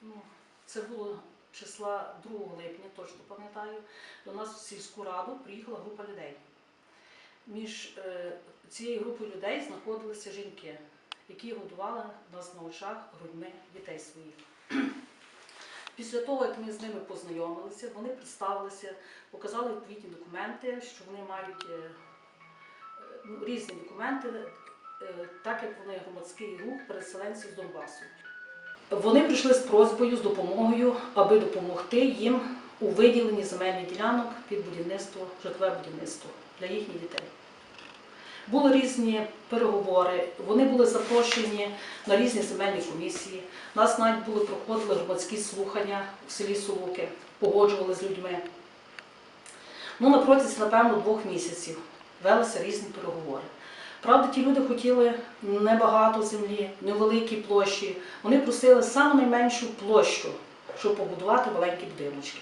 ну, це було числа 2 липня, точно пам'ятаю, до нас в сільську раду приїхала група людей. Між е, цією групою людей знаходилися жінки, які годували нас на очах грудьми дітей своїх. Після того, як ми з ними познайомилися, вони представилися, показали відповідні документи, що вони мають е, ну, різні документи, е, так як вони громадський рух переселенців з Донбасу. Вони прийшли з просьбою, з допомогою, аби допомогти їм у виділенні земельних ділянок під будівництво, житлове будівництво для їхніх дітей. Були різні переговори, вони були запрошені на різні земельні комісії. Нас навіть були проходили громадські слухання в селі Солуки, погоджували з людьми. Ну, на протязі, напевно, двох місяців велися різні переговори. Правда, ті люди хотіли небагато землі, невеликі площі. Вони просили саме найменшу площу, щоб побудувати маленькі будиночки.